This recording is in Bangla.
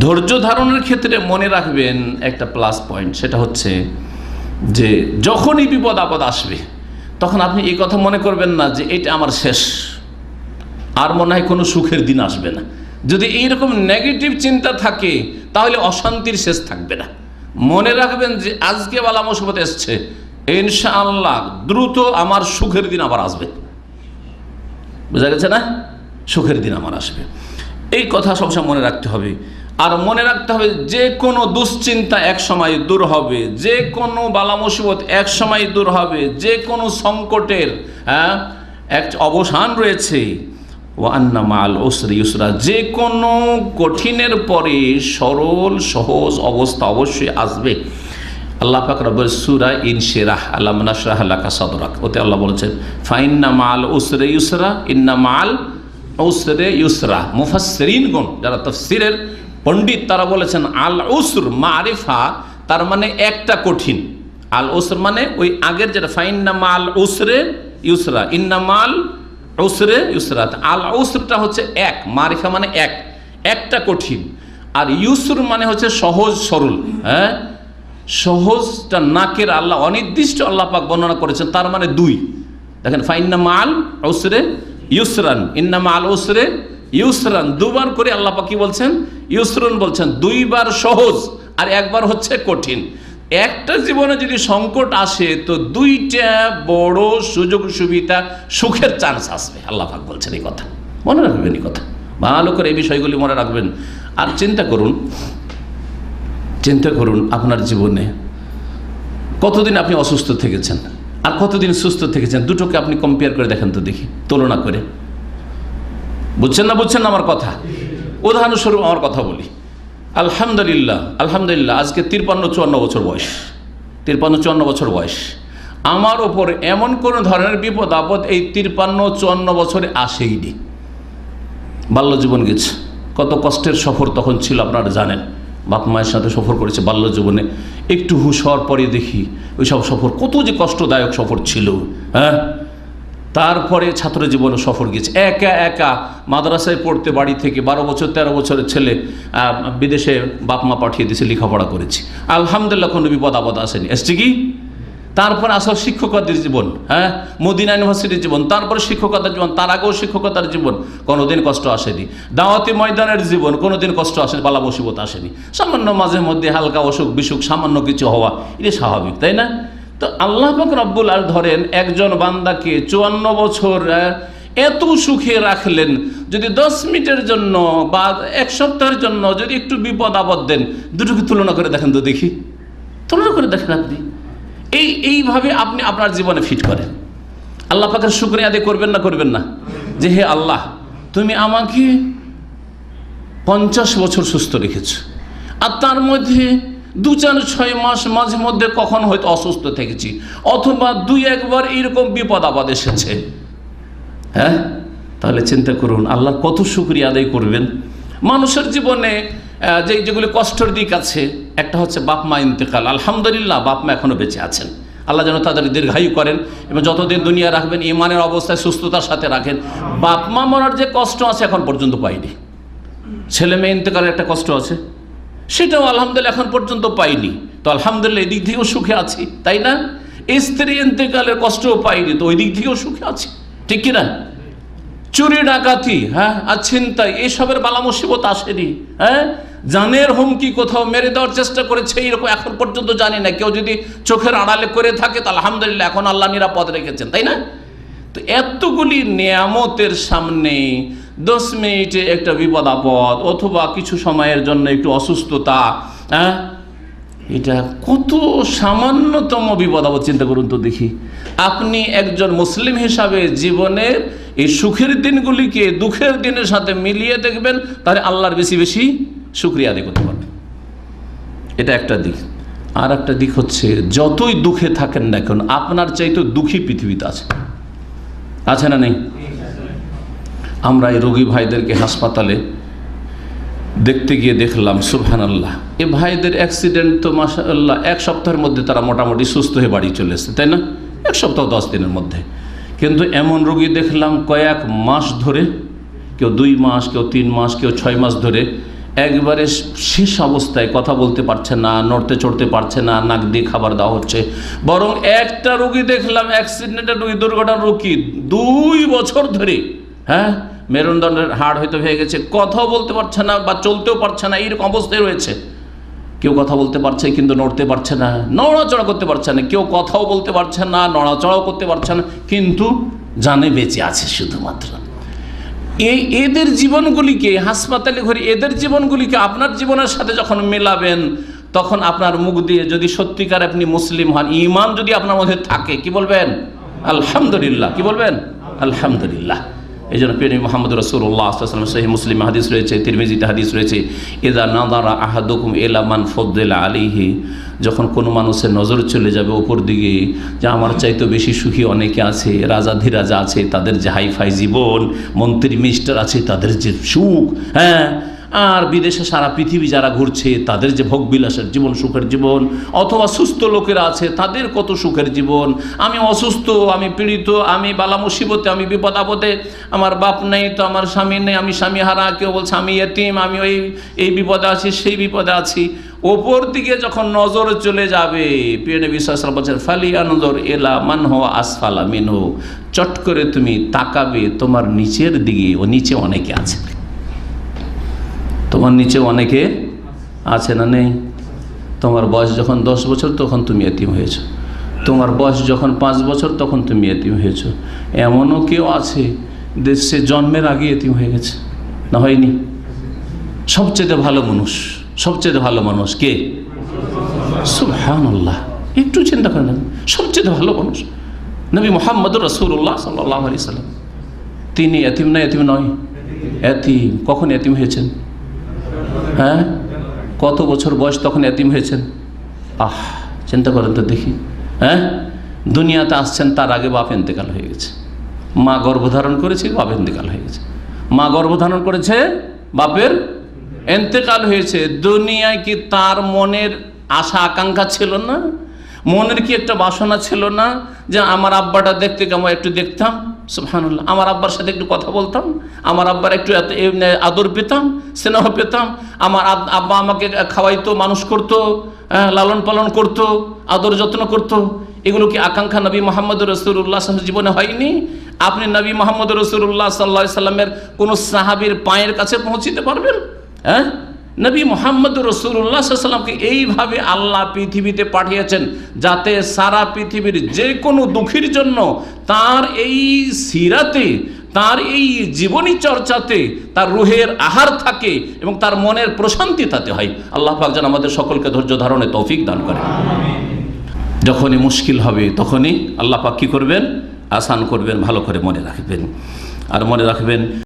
ধৈর্য ধারণের ক্ষেত্রে মনে রাখবেন একটা প্লাস পয়েন্ট সেটা হচ্ছে যে যখনই বিপদ আপদ আসবে, তখন আপনি এই কথা মনে করবেন না যে এটা আমার শেষ। আর মনে হয় কোনো সুখের দিন আসবে না। যদি এইরকম নেগেটিভ চিন্তা থাকে, তাহলে অশান্তির শেষ থাকবে না। মনে রাখবেন যে আজকে বালা মুসিবত এসছে। ইনশাআল্লাহ দ্রুত আমার সুখের দিন আবার আসবে। বোঝা গেছে না? সুখের দিন আমার আসবে। এই কথা সবসময় মনে রাখতে হবে। আর মনে রাখতে হবে, যে কোনো দুশ্চিন্তা এক সময় দূর হবে, যে কোনো বালা মুসিবত এক সময় দূর হবে, যে কোনো সংকটের হ্যাঁ এক অবসান রয়েছে। ও আন্না মাল ওসরি ইউসরা, যে কোনো কঠিনের পরে সরল, সহজ অবস্থা অবশ্যই আসবে। আল্লাহ পাক সূরা ইনশিরাহ, আল্লাহ নাশরাহ লাকা সাদরাক। ওতে আল্লাহ বলেছেন ফাইন্না মাল উসরে ইউসরা, ইন্না মাল উসরে ইউসরা। মুফাসসিরিন গুণ যারা তাফসীরের পণ্ডিত তারা বলেছেন, আল উসর মারিফা তার মানে একটা কঠিন। আল উসর মানে ওই আগের যেটা ফাইন্না মাল উসরে ইউসরা ইন্না মাল উসরে ইউসরা আল উসরটা হচ্ছে এক, মারিফা মানে এক, একটা কঠিন। আর ইউসুর মানে হচ্ছে সহজ সরল হ্যাঁ? সহজটা নাকের আল্লাহ, অনির্দিষ্ট আল্লাহ পাক বর্ণনা করেছেন, তার মানে দুই। দেখেন ফাইন্না মাল ওসরে ইউসরান ইন্না মাল ওসরে ইউসরান দুবার করে আল্লাহ কি বলছেন? ইউসরান বলছেন, দুইবার সহজ আর একবার হচ্ছে কঠিন। একটা জীবনে যদি সংকট আসে, তো দুইটা বড় সুযোগ সুবিধা সুখের চান্স আসবে। আল্লাহ পাক বলছেন এই কথা। মনে রাখবেন এই কথা। ভালো করে এই বিষয়গুলি মনে রাখবেন। আর চিন্তা করুন চিন্তা করুন আপনার জীবনে কতদিন আপনি অসুস্থ থেকেছেন আর কতদিন সুস্থ থেকেছেন, দুটোকে আপনি কম্পেয়ার করে দেখেন তো দেখি, তুলনা করে। বুঝছেন না বুঝছেন না আমার কথা? উদাহরণস্বরূপ আমার কথা বলি। আলহামদুলিল্লাহ আলহামদুলিল্লাহ, আজকে তিরপান্ন চুয়ান্ন বছর বয়স। তিরপান্ন চুয়ান্ন বছর বয়স। আমার ওপর এমন কোনো ধরনের বিপদ, আপদ এই তিরপান্ন চুয়ান্ন বছরে আসেইনি। বাল্য জীবন গেছে। কত কষ্টের সফর তখন ছিল, আপনারা জানেন। বাপ মায়ের সাথে সফর করেছে বাল্য জীবনে একটু হুশ হওয়ার পরে দেখি, ওইসব সফর কত যে কষ্টদায়ক সফর ছিল হ্যাঁ? তারপরে ছাত্র জীবনে সফর গেছে একা একা মাদ্রাসায় পড়তে বাড়ি থেকে বারো বছর, তেরো বছরের ছেলে বিদেশে বাপ মা পাঠিয়ে দিয়েছে, লেখাপড়া করেছি। আলহামদুলিল্লাহ, কোনো বিপদ আপদ আসেনি। এসছে কি? তারপর আসল শিক্ষকতার জীবন হ্যাঁ? মদিনা ইউনিভার্সিটির জীবন, তারপরে শিক্ষকতার জীবন, তার আগেও শিক্ষকতার জীবন, কোনোদিন কষ্ট আসেনি। দাওয়াতি ময়দানের জীবন, কোনোদিন কষ্ট আসেনি, পালা মুসিবত আসেনি। সামান্য মাঝে মধ্যে হালকা অসুখ বিসুখ সামান্য কিছু হওয়া এটা স্বাভাবিক, তাই না? তো আল্লাহ রব্বুল আর ধরেন একজন বান্দাকে চুয়ান্ন বছর এত সুখে রাখলেন, যদি দশ মিনিটের জন্য বা এক সপ্তাহের জন্য যদি একটু বিপদ আপদ দেন, দুটোকে তুলনা করে দেখেন তো দেখি। তুলনা করে দেখেন আপনি। এই, এইভাবে আপনি আপনার জীবনে ফিট করেন। আল্লাহ পাকের শুক্রিয়া আদায় করবেন না করবেন না? যে হে আল্লাহ, তুমি আমাকে পঞ্চাশ বছর সুস্থ রেখেছ। আর তার মধ্যে দু চার ছয় মাস মাঝে মধ্যে কখন হয়তো অসুস্থ থেকেছি, অথবা দুই একবার এইরকম বিপদ আপদ এসেছে। হ্যাঁ? তাহলে চিন্তা করুন আল্লাহর কত শুক্রিয়া আদায় করবেন। মানুষের জীবনে যে যেগুলি কষ্টের দিক আছে, একটা হচ্ছে বাপ মা ইন্তেকাল। আলহামদুলিল্লাহ, বাপ মা এখনও বেঁচে আছেন। আল্লাহ যেন তাদের দীর্ঘায়ু করেন এবং যতদিন দুনিয়া রাখবেন, ইমানের অবস্থায় সুস্থতার সাথে রাখেন। বাপ মা মরার যে কষ্ট আছে, এখন পর্যন্ত পাইনি। ছেলে মেয়ে ইন্তেকালের একটা কষ্ট আছে। সেটাও আলহামদুলিল্লাহ এখন পর্যন্ত পাইনি। তো আলহামদুলিল্লাহ এদিক থেকেও সুখে আছি, তাই না? স্ত্রী ইন্তেকালের কষ্টও পাইনি, তো ওই দিক থেকেও সুখে আছি, ঠিক কিনা? চুরি ডাকাতি হ্যাঁ আর ছিনতাই, এসবের বালা মুসিবত আসেনি হ্যাঁ? জানের হুমকি কোথাও মেরে দেওয়ার চেষ্টা করেছে, এইরকম এখন পর্যন্ত জানি না। কেউ যদি চোখের আড়ালে করে থাকে তো আলহামদুলিল্লাহ এখন আল্লাহ নিরাপদ রেখেছেন, তাই না? তো এতগুলি নিয়ামতের সামনে দশ মিনিটে একটা বিপদ আপদ অথবা কিছু সময়ের জন্য একটু অসুস্থতা হ্যাঁ? এটা কত সামান্যতম বিপদ আপদ, চিন্তা করুন তো দেখি। আপনি একজন মুসলিম হিসাবে জীবনের এই সুখের দিনগুলিকে দুঃখের দিনের সাথে মিলিয়ে দেখবেন, তাহলে আল্লাহর বেশি বেশি শুক্রিয়া আদায় করতে পারবেন। এটা একটা দিক। আর একটা দিক হচ্ছে, যতই দুঃখে থাকেন না কেন, আপনার চাইতে দুঃখী পৃথিবীতে আছে। আছে না নেই? আমরা এই রোগী ভাইদেরকে হাসপাতালে দেখতে গিয়ে দেখলাম সুবহান আল্লাহ এ ভাইদের অ্যাক্সিডেন্ট তো মাশাআল্লাহ, এক সপ্তাহের মধ্যে তারা মোটামুটি সুস্থ হয়ে বাড়ি চলে এসেছে, তাই না? এক সপ্তাহ দশ দিনের মধ্যে। কিন্তু এমন রোগী দেখলাম কয়েক মাস ধরে, কেউ দুই মাস, কেউ তিন মাস, কেউ ছয় মাস ধরে একবারে শেষ অবস্থায় কথা বলতে পারছে না, নড়তে চড়তে পারছে না, নাক দিয়ে খাবার দেওয়া হচ্ছে। বরং একটা রুগী দেখলাম অ্যাক্সিডেন্টের রুগী দুর্ঘটনার রুগী, দুই বছর ধরে হ্যাঁ? মেরুদণ্ডের হাড় হয়তো ভেঙে গেছে। কথাও বলতে পারছে না বা চলতেও পারছে না, এইরকম অবস্থায় রয়েছে। কেউ কথা বলতে পারছে কিন্তু নড়তে পারছে না, নড়াচড়া করতে পারছে না। কেউ কথাও বলতে পারছে না, নড়াচড়াও করতে পারছে না, কিন্তু জানে বেঁচে আছে শুধুমাত্র। এই এদের জীবনগুলিকে, হাসপাতালে ঘরে এদের জীবনগুলিকে আপনার জীবনের সাথে যখন মেলাবেন, তখন আপনার মুখ দিয়ে যদি সত্যিকার আপনি মুসলিম হন ইমান যদি আপনার মধ্যে থাকে, কি বলবেন? আলহামদুলিল্লাহ, কি বলবেন? আলহামদুলিল্লাহ। এই জন্য প্রিয় মোহাম্মদ রসুল্লাহ আসলাম সহি মুসলিম হাদিস রয়েছে, তিরমিজিতে হাদিস রয়েছে এদা নাদারা আহাদুকুম এলামান ফদ্দেলা আলিহি যখন কোনো মানুষের নজর চলে যাবে ওপর দিকে, যে আমার চাইতে বেশি সুখী অনেকে আছে, রাজা ধীরাজা আছে, তাদের যে হাইফাই জীবন, মন্ত্রী মিনিস্টার আছে, তাদের যে সুখ হ্যাঁ? আর বিদেশে সারা পৃথিবী যারা ঘুরছে, তাদের যে ভোগবিলাসের জীবন, সুখের জীবন, অথবা সুস্থ লোকেরা আছে, তাদের কত সুখের জীবন? আমি অসুস্থ, আমি পীড়িত, আমি বালা মুসিবতে, আমি বিপদ আপদে, আমার বাপ নেই তো আমার স্বামী নেই, আমি স্বামী হারা, কেউ বলছে আমি এতিম, আমি ওই, এই বিপদে আছি, সেই বিপদে আছি। ওপর দিকে যখন নজর চলে যাবে নবী সাল্লাল্লাহু বলছেন ফালিয়া নজর এলা মান হো আসফালা মিনহু। চট করে তুমি তাকাবে তোমার নিচের দিকে, ও নিচে অনেকে আছে। তোমার নিচে অনেকে আছে না নেই? তোমার বয়স যখন দশ বছর, তখন তুমি এতিম হয়েছ। তোমার বয়স যখন পাঁচ বছর, তখন তুমি এতিম হয়েছ। এমনও কেউ আছে দেশে জন্মের আগে এতিম হয়ে গেছে, না হয়নি? সবচেয়ে ভালো মানুষ, সবচেয়ে ভালো মানুষ কে? সুবহানাল্লাহ। একটু চিন্তা করে করেন সবচেয়ে ভালো মানুষ নবী মোহাম্মদ রসুল্লাহ সাল্লাহ আলি সাল্লাম। তিনি এতিম না এতিম নয়? এতিম। কখন এতিম হয়েছেন? হ্যাঁ? কত বছর বয়স তখন এতিম হয়েছেন? আহ, চিন্তা করেন তো দেখি। হ্যাঁ? দুনিয়াতে আসছেন, তার আগে বাপ এন্তেকাল হয়ে গেছে। মা গর্ভধারণ করেছে, বাপ এন্তেকাল হয়ে গেছে। মা গর্ভধারণ করেছে, বাপের এন্তেকাল হয়েছে। দুনিয়ায় কি তার মনের আশা, আকাঙ্ক্ষা ছিল না? মনের কি একটা বাসনা ছিল না? যে আমার আব্বাটা দেখতে কেমন, একটু দেখতাম? সুবহানাল্লাহ। আমার আব্বার সাথে একটু কথা বলতাম, আমার আব্বার একটু এত আদর পেতাম, স্নেহ পেতাম, আমার আব্বা আমাকে খাওয়াইতো, মানুষ করতো লালন পালন করতো, আদর যত্ন করতো। এগুলো কি আকাঙ্ক্ষা নবী মোহাম্মদ রসুল্লাহ জীবনে হয়নি? আপনি নবী মোহাম্মদ রসুল্লাহ সাল্লা সাল্লামের কোনো সাহাবির পায়ের কাছে পৌঁছিতে পারবেন? হ্যাঁ? নবী মোহাম্মদ রসুল্লাহ সাল্লামকে এইভাবে আল্লাহ পৃথিবীতে পাঠিয়েছেন যাতে সারা পৃথিবীর যে কোনো দুঃখীর জন্য তার এই সিরাতে, তার এই জীবনী চর্চাতে, তার রুহের আহার থাকে এবং তার মনের প্রশান্তি তাতে হয়। আল্লাহ পাক যেন আমাদের সকলকে ধৈর্য ধারণে তৌফিক দান করে যখনই মুশকিল হবে তখনই আল্লাহ পাক কী করবেন? আসান করবেন, ভালো করে মনে রাখবেন। আর মনে রাখবেন